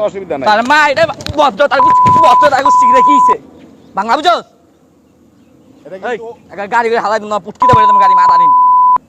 অসুবিধা নাই। তার মা এটা তার তার সিগরে কি হইছে বাংলা বুঝছ? এটা এই কিন্তু একটা গাড়ি করে হালাই না পুটকিতে বেরে তুমি গাড়ি মা দাঁড়িন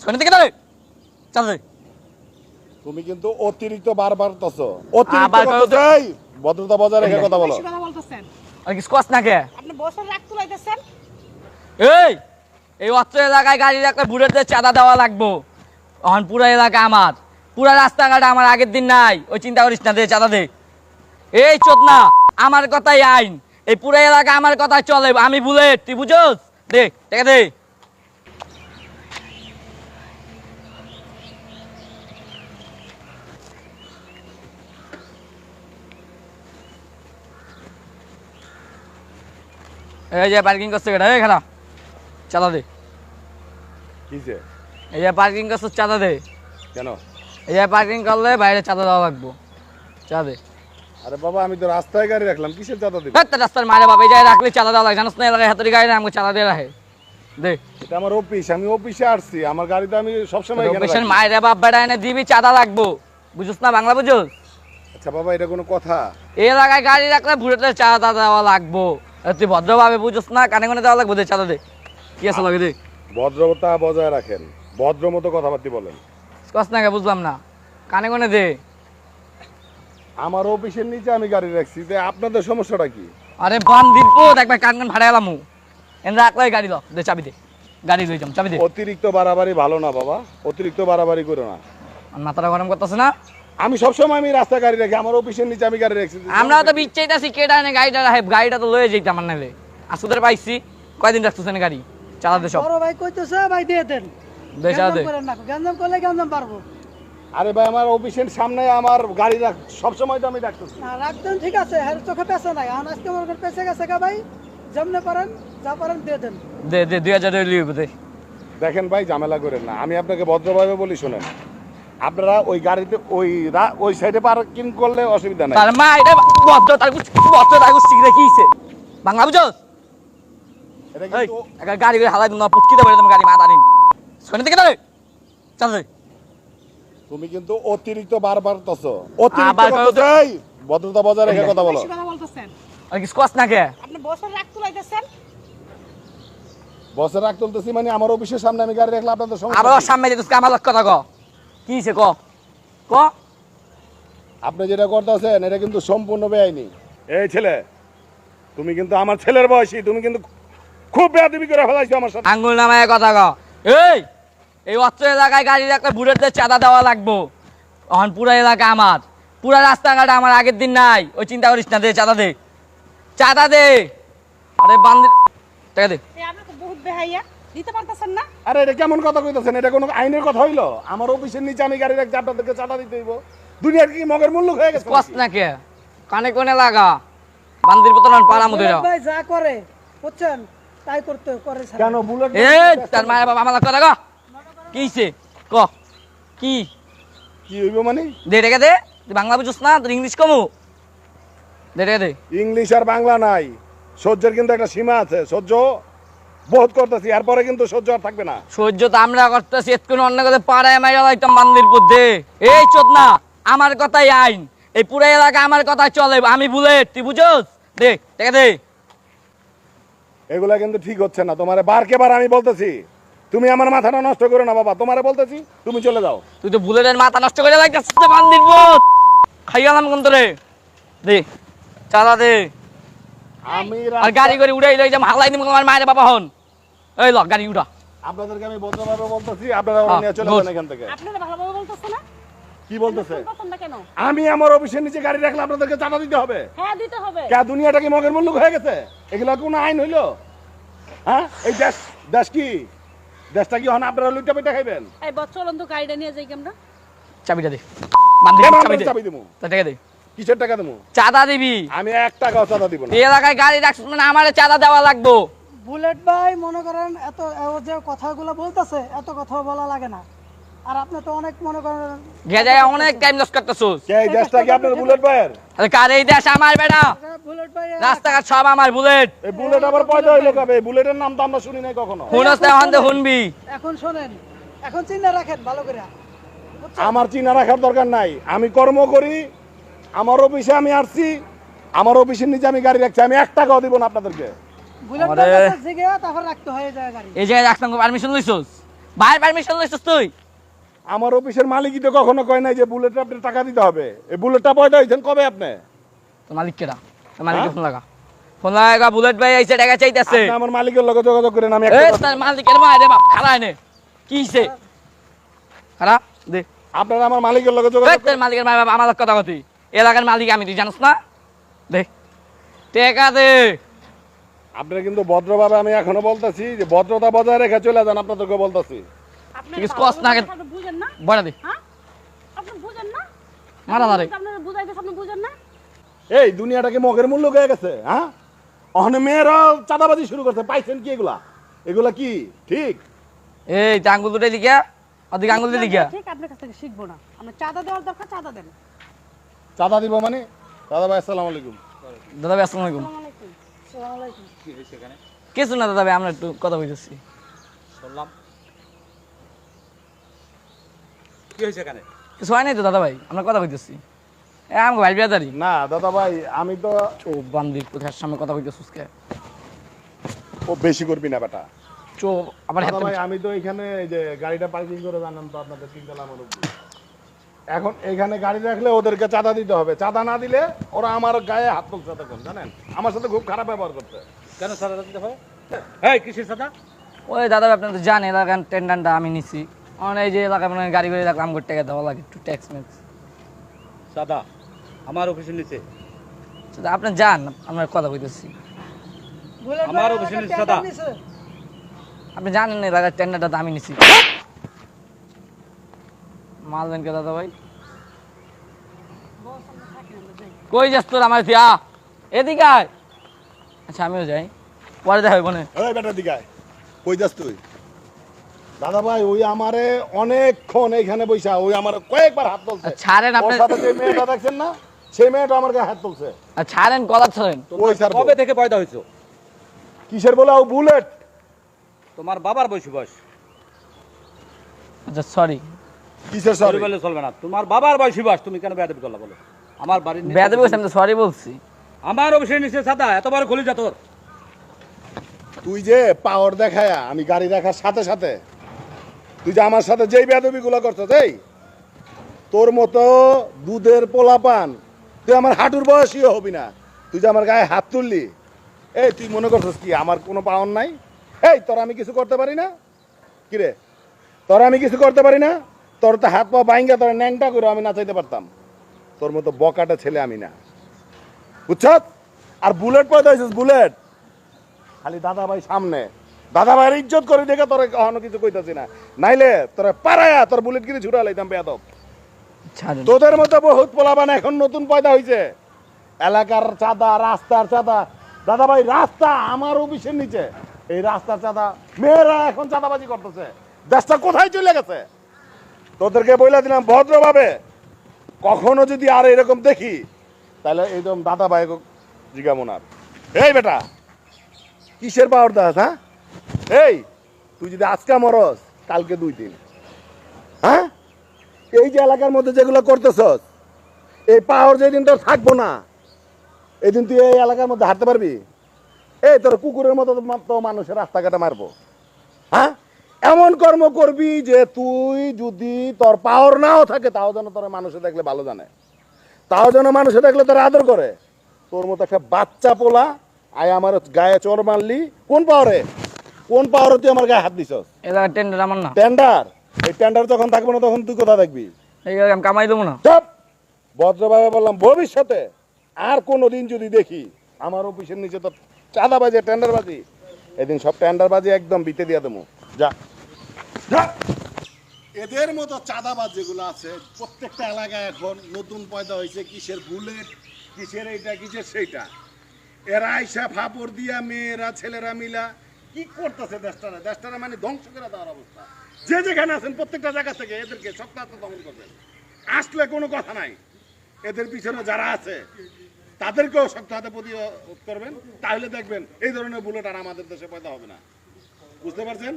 শুনে থেকে ধরে। চল তুমি কিন্তু অতিরিক্ত বারবার তছো অতিরিক্ত আবার করতেছো। কত- এই, ভদ্রতা বজায় রেখে কথা বলো। বেশি কথা বলতেছেন। আর কি স্কোয়াশ না কে? আপনি তুলাইতেছেন? এই এই অত্র এলাকায় গাড়ি রাখলে বুড়েতে চাঁদা দেওয়া লাগবো। এখন পুরো এলাকা আমার। পুরা রাস্তাঘাট আমার আগের দিন নাই। ওই চিন্তা করিস না দে চাঁদা দে। এই চোদ না আমার কথাই আইন। এই পুরো এলাকা আমার কথাই চলে আমি বুলেট তুই বুঝোস? দে টাকা দে। এই যে পার্কিং করছে এই খারাপ চাঁদা দে। কিসে এই যে পার্কিং করছে চাঁদা দে। কেন? এই যে পার্কিং করলে বাইরে চাঁদা দেওয়া লাগবো। চাঁদা দে। আরে বাবা আমি তো রাস্তায় গাড়ি রাখলাম কিসের চাঁদা দিবি? ধ্যাৎ, রাস্তার মারে বাবা এই জায়গায় রাখলে চাঁদা দেওয়া লাগে জানোস না? এলাকায় হাতুড়ি গাড়ি না আমাকে চাঁদা দিয়ে রাখে। দে। এটা আমার অফিস আমি অফিসে আসছি আমার গাড়িতে আমি সবসময় রাখি। মায়ের বাপ বেড়া এনে দিবি চাঁদা লাগবো। বুঝুস না বাংলা বুঝুস? আচ্ছা বাবা এটা কোনো কথা। এই এলাকায় গাড়ি রাখলে ভুড়েতে চাঁদা দেওয়া লাগবো। তুই ভদ্রভাবে বুঝুস না কানে কানে দেওয়া লাগবো দে চাঁদা দে। কি আছে লাগে দে। ভদ্রতা বজায় রাখেন ভদ্র মতো কথাবার্তি বলেন। না বুঝলাম না। কানে কানে দে। আমার অফিসের নিচে আমি গাড়ি রাখছি যে আপনাদের সমস্যাটা কি? আরে বান দিব কান কান ভাড়া এলাম এনে রাখলে গাড়ি ল দে চাবি দে। গাড়ি লই যাম চাবি দে। অতিরিক্ত বাড়াবাড়ি ভালো না বাবা অতিরিক্ত বাড়াবাড়ি করো না। আর মাথাটা গরম করতেছে না? আমি সবসময় আমি রাস্তা গাড়ি রাখি আমার অফিসের নিচে আমি গাড়ি রাখছি। আমরা তো বিচ্ছাইতাছি কেটা এনে গাড়িটা রাখে গাড়িটা তো লয়ে যাইতাম আমার নালে আসুদের পাইছি কয়দিন রাখতেছেন গাড়ি? চালাতে সব। বড় ভাই কইতেছে ভাই দিয়ে দেন। দে চালা দে। না গ্যাঞ্জাম করলে গ্যাঞ্জাম পারব আরে ভাই আমার অফিসের সামনে আমার গাড়ি রাখ সবসময় তো আমি রাখতেছি না রাখতেন ঠিক আছে হ্যাঁ চোখে পেছে নাই। এখন আজকে মনে করেন পেছে গেছে গা ভাই যেমনে পারেন যা পারেন দিয়ে দেন। দে দে দুই হাজার দে। দেখেন ভাই ঝামেলা করেন না। আমি আপনাকে ভদ্রভাবে বলি শোনেন। আপনারা ওই গাড়িতে ওই রা- ওই সাইডে পার্কিং করলে অসুবিধা নাই। তার মা এটা বদ্ধ তার বদ্ধ তার সিগরে কি হইছে? বাংলা বুঝছস এটা কিন্তু গাড়ি হালাই না পুটকিতে তুমি গাড়ি মা দাঁড়িন শুনে থেকে ধরে চল। তুমি কিন্তু অতিরিক্ত বারবার তছো অতিরিক্ত। এই, ভদ্রতা বজায় রেখে কথা বলো। বেশি কথা বলতেছেন। আর কি স্কোয়াশ না কে আপনি বছর রাগ তুলাইতেছেন? বসের রাখ তুলতেছি মানে আমার অফিসের সামনে আমি গাড়ি রাখলে আপনাদের সমস্যা আবার কি? সামনে যেতে আমার লক্ষ্য কথা ক কি হইছে ক? ক? আপনি যেটা করতেছেন এটা কিন্তু সম্পূর্ণ বেআইনি। এই ছেলে তুমি কিন্তু আমার ছেলের বয়সী তুমি কিন্তু খুব বেয়াদবি করে ফেলাইছো আমার সাথে। আঙ্গুল নামায় কথা ক। এই! এই অত্র এলাকায় গাড়ি রাখলে বুড়েতে চাঁদা দেওয়া লাগবো। এখন পুরো এলাকা আমার। পুরা রাস্তাঘাট আমার আগের দিন নাই। ওই চিন্তা করিস না দে চাঁদা দে। চাঁদা দে। আরে বান্দি টাকা দে। এই আপনি তো বহুত বেহাইয়া। দিতে পারতেছেন না? আরে এটা কেমন কথা কইতেছেন? এটা কোনো আইনের কথা হইল? আমার অফিসের নিচে আমি গাড়ি রাখছি আপনাদেরকে চাঁদা দিতে হইব। দুনিয়ার কি মগের মূল্য হয়ে গেছে কষ্ট না কে? কানে কোনে লাগা। বান্দির পাড়া ভাই যা করে বুঝছেন? তাই করতে করে কেন বুলেট এ তার মায়ের বাবা আমার ক কি। ক? কি হইব মানে? দে টাকা দে। তুই বাংলা বুঝছ না তোর ইংলিশ কমু। দে টাকা দে। ইংলিশ আর বাংলা নাই। সহ্যের কিন্তু একটা সীমা আছে। সহ্য বহুত করতেছি এরপরে কিন্তু সহ্য আর থাকবে না। সহ্য তো আমরা করতেছি এতক্ষণ অন্য কথা পাড়ায় মাইরা বান্দির মধ্যে এই চোদ না আমার কথাই আইন। এই পুরো এলাকা আমার কথা চলে আমি বুলেট তুই বুঝোস? দে টাকা দে। এগুলা কিন্তু ঠিক হচ্ছে না। তোমার বারকে বার আমি বলতেছি। তুমি আমার মাথাটা নষ্ট করো না বাবা তোমারে বলতেছি তুমি চলে যাও। তুই তো বুলেটের মাথা নষ্ট করে লাগতেছিস বান্দির পুত। খাই গেলাম কোন তোরে? দে চালা দে। আমি আর গাড়ি করে উড়াই লই যাম হালাই দিম আমার মায়ের বাবা হন। এই ল গাড়ি উড়া আপনাদেরকে আমি ভদ্রভাবে বলতেছি আপনারা ওরা হ্যাঁ, নিয়ে চলে যান এখান থেকে। আপনারা ভালোভাবে বলতেছে না? কি বলতেছে? আমি আমার অফিসের নিচে গাড়ি রাখলে আপনাদেরকে চাঁদা দিতে হবে। হ্যাঁ দিতে হবে। কে দুনিয়াটা কি মগের মূল্য হয়ে গেছে? এগুলা কোনো আইন হইল? হ্যাঁ? এই দেশ দেশ কি? দেশটা কি হন আপনারা লুইটা খাইবেন? এই তো গাড়িটা নিয়ে যাই আমরা? চাবিটা দে। চাবি দেবো টাকা দে। কিসের টাকা দেবো চাঁদা দিবি। আমি এক টাকাও চাঁদা দিব না। এই এলাকায় গাড়ি রাখছিস মানে আমার চাঁদা দেওয়া লাগবো। বুলেট ভাই মনে করেন এত যে কথাগুলো বলতেছে এত কথা বলা লাগে না। আর আপনি তো অনেক মনে করেন গেজায় অনেক টাইম লস করতেছিস। এই দেশটা কি আপনার বুলেট ভাইয়ের? আরে কার এই দেশ? আমার বেটা। রাস্তাঘাট সব আমার বুলেট। এই বুলেট আবার পয়দা হইল কবে? বুলেটের নাম তো আমরা শুনি নাই কখনো। এখন শোনেন। এখন চিন্তা রাখেন ভালো করে। আমার চিনা রাখার দরকার নাই। আমি কর্ম করি আমার অফিসে আমি আসছি আমার অফিসের নিচে আমি গাড়ি রাখছি আমি এক টাকাও দিব না আপনাদেরকে। বুলেট আমারে- ভাইয়ের কাছে জিগে তারপর রাখতে হয়ে যায় গাড়ি। এই জায়গায় রাখতাম পারমিশন লইছস? ভাই পারমিশন লইছস তুই? আমার অফিসের মালিকই তো কখনো কয় নাই যে বুলেটটা আপনি টাকা দিতে হবে। এই বুলেটটা পয়দা হয়েছেন কবে আপনি? তো মালিক মালিককে হ্যাঁ? ফোন লাগা। ফোন লাগা বুলেট ভাই আইছে টাকা চাইতাছে। আমার মালিকের লগে যোগাযোগ করেন আমি এ একটা কথা- তার মালিকের মা রে বাপ খারা এনে। কি হইছে? খারা দে। আপনারা আমার মালিকের লগে যোগাযোগ তোর মালিকের মা বাপ আমার কথা কথি এলাকার মালিক আমি তুই জানিস না? দে। টাকা দে। আপনারা কিন্তু ভদ্রভাবে আমি এখনও বলতেছি যে ভদ্রতা বজায় রেখে চলে যান আপনাদেরকে বলতেছি। আপনি ঠিক আছে, না বুঝেন না? বড়া দে। হ্যাঁ? আপনি বুঝেন না? মারা মারে আপনারা বুঝাইতে আপনি বুঝেন না? এই দুনিয়াটাকে মগের মূল্য হয়ে গেছে হ্যাঁ? অহনে মেয়েরা চাঁদাবাজি শুরু করছে পাইছেন কি এগুলা? এগুলা কি? ঠিক? এই আঙ্গুল দুটাই দিকা ওদিকে আঙ্গুল দিয়ে দিকা ঠিক আপনার কাছ থেকে শিখব না। আমরা চাঁদা দেওয়ার দরকার চাঁদা দেন। চাঁদা দিব মানে? দাদা ভাই আসসালামু আলাইকুম। দাদা ভাই আসসালামু আলাইকুম। আসসালামু আলাইকুম। কিছু না দাদা ভাই? আমরা একটু কথা বলতেছি। কি হয়েছে এখানে? কিছু হয় নাই তো দাদা ভাই? আমরা কথা কইতেছি এ আমাকে ভাই বিয়াদারি না দাদা ভাই আমি তো চো বান্দির কোথায় সামনে কথা কইতেছিস কে? ও বেশি করবি না বেটা। চো দাদা হাতে ভাই আমি তো এখানে এই যে গাড়িটা পার্কিং করে জানাম তো আপনাদের তিনতলা আমার উপরে। এখন এখানে গাড়ি রাখলে ওদেরকে চাঁদা দিতে হবে। চাঁদা না দিলে ওরা আমার গায়ে হাত তুলছে তখন জানেন? আমার সাথে খুব খারাপ ব্যবহার করছে কেন সাদা দিতে হয়? হ্যাঁ কিসের সাদা ওই দাদা আপনার তো জান এলাকার টেন্ডারটা আমি নিছি। কারণ এই যে এলাকায় মানে গাড়ি করে রাখলাম করে টাকা দেওয়া লাগে একটু ট্যাক্স ম্যাক্স সাদা আমার অফিসের নিচে। আপনি যান আমরা কথা কইতেছি বুলেট আমার অফিসের এলাকার সাদা। আপনি জানেন না এলাকার টেন্ডারটা আমি নিছি। মাল দেন কে দাদা ভাই? কই যাস তোর আমার থিয়া এদিকে আয়। আচ্ছা আমিও যাই। পরে দেখা হবে ওই বেটা দিকায় কই যাস তুই? দাদা ভাই ওই আমারে অনেকক্ষণ এইখানে বইসা ওই আমার কয়েকবার হাত তুলছে ছাড়েন আপনি। সাথে যে মেয়েটা দেখছেন না সেই মেয়েটা আমার গায়ে হাত তুলছে। ছাড়েন গলা ছাড়েন ওই স্যার কবে থেকে পয়দা হয়েছে? কিসের বলে? ও বুলেট। তোমার বাবার বয়সী বয়স। আচ্ছা সরি কিসের সরি বললে চলবে না। তোমার বাবার বয়সী বয়স। তুমি কেন বেয়াদবি করলা বলো? আমার বাড়ির বেয়াদবি বলছি আমি তো সরি বলছি। আমার অফিসের নিচে সাদা এত বড় খুলি যা তোর। তুই যে পাওয়ার দেখায়া আমি গাড়ি দেখার সাথে সাথে তুই যে আমার সাথে যেই বেদবি গুলো করছ এই তোর মতো দুধের পোলাপান তুই আমার হাঁটুর বয়সীও হবি না। তুই যে আমার গায়ে হাত তুললি, এই তুই মনে করছিস কি আমার কোনো পাওয়ার নাই? এই, তোর আমি কিছু করতে পারি না? কিরে তোর আমি কিছু করতে পারি না? তোর তো হাত পা বাইঙ্গা তোর ন্যাংটা করে আমি নাচাইতে পারতাম। তোর মতো বকাটা ছেলে আমি না। বুঝছ? আর বুলেট পয়দা হয়েছিস, বুলেট। খালি দাদা ভাই সামনে। দাদা ভাইয়ের ইজ্জত করে দেখে তোর কখনো কিছু কইতাছি না। নাইলে তোরা পারায়া তোর বুলেট কিনে ছুটা লাইতাম বেয়াদব। তোদের মতো বহুত পোলাবান এখন নতুন পয়দা হয়েছে এলাকার চাঁদা, রাস্তার চাঁদা। দাদা ভাই রাস্তা আমার অফিসের নিচে। এই রাস্তার চাঁদা মেয়েরা এখন চাঁদাবাজি করতেছে। দেশটা কোথায় চলে গেছে? তোদেরকে বলে দিলাম ভদ্রভাবে। কখনো যদি আর এরকম দেখি, তাহলে এইরকম দাদা ভাই জিগামোনার। এই বেটা, কিসের পাওয়ার দাস হ্যাঁ? এই, তুই যদি আজকে মরস, কালকে দুই দিন। এই যে এলাকার মধ্যে যেগুলো করতেছস এই পাওয়ার যেদিন তোর থাকব না এই দিন তুই এই এলাকার মধ্যে হাঁটতে পারবি? এই তোর কুকুরের মতো তো মানুষের রাস্তাঘাটে মারবো। হ্যাঁ? এমন কর্ম করবি যে তুই যদি তোর পাওয়ার নাও থাকে তাও যেন তোর মানুষে দেখলে ভালো জানে। তাও যেন মানুষে দেখলে তোর আদর করে। তোর মতো একটা বাচ্চা পোলা আয় আমার গায়ে চোর মারলি। কোন পাওয়ারে? কোন পাওয়ারে তুই আমার গায়ে হাত দিছস? টেন্ডার আমার না। টেন্ডার এই টেন্ডার যখন থাকবে না তখন তুই কোথা দেখবি এই আমি কামাই দেবো না। চপ! ভদ্রভাবে বললাম ভবিষ্যতে আর কোনো দিন যদি দেখি আমার অফিসের নিচে তো চাঁদাবাজি টেন্ডারবাজি এদিন সব টেন্ডারবাজি একদম বিতে দিয়ে দেবো। যা। যা। এদের মতো চাঁদাবাজ যেগুলো আছে প্রত্যেকটা এলাকায় এখন নতুন পয়দা হয়েছে কিসের বুলেট কিসের এইটা কিসের সেইটা। এরা আইসা ফাপড় দিয়া মেয়েরা ছেলেরা মিলা কি করতেছে দেশটারা? দেশটারা মানে ধ্বংস করে দেওয়ার অবস্থা। যে যেখানে আছেন প্রত্যেকটা জায়গা থেকে এদেরকে সপ্তাহ দমন করবেন। আসলে কোনো কথা নাই। এদের পিছনে যারা আছে, তাদেরকেও শক্ত হাতে প্রতিরোধ করবেন। তাহলে দেখবেন এই ধরনের বুলেট আর আমাদের দেশে পয়দা হবে না। বুঝতে পারছেন?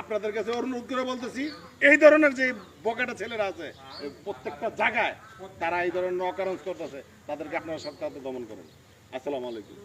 আপনাদের কাছে অনুরোধ করে বলতেছি, এই ধরনের যে বকাটা ছেলেরা আছে প্রত্যেকটা জায়গায় তারা এই ধরনের অকারণ করতেছে, তাদেরকে আপনারা সপ্তাহে দমন করুন। আসসালামু আলাইকুম।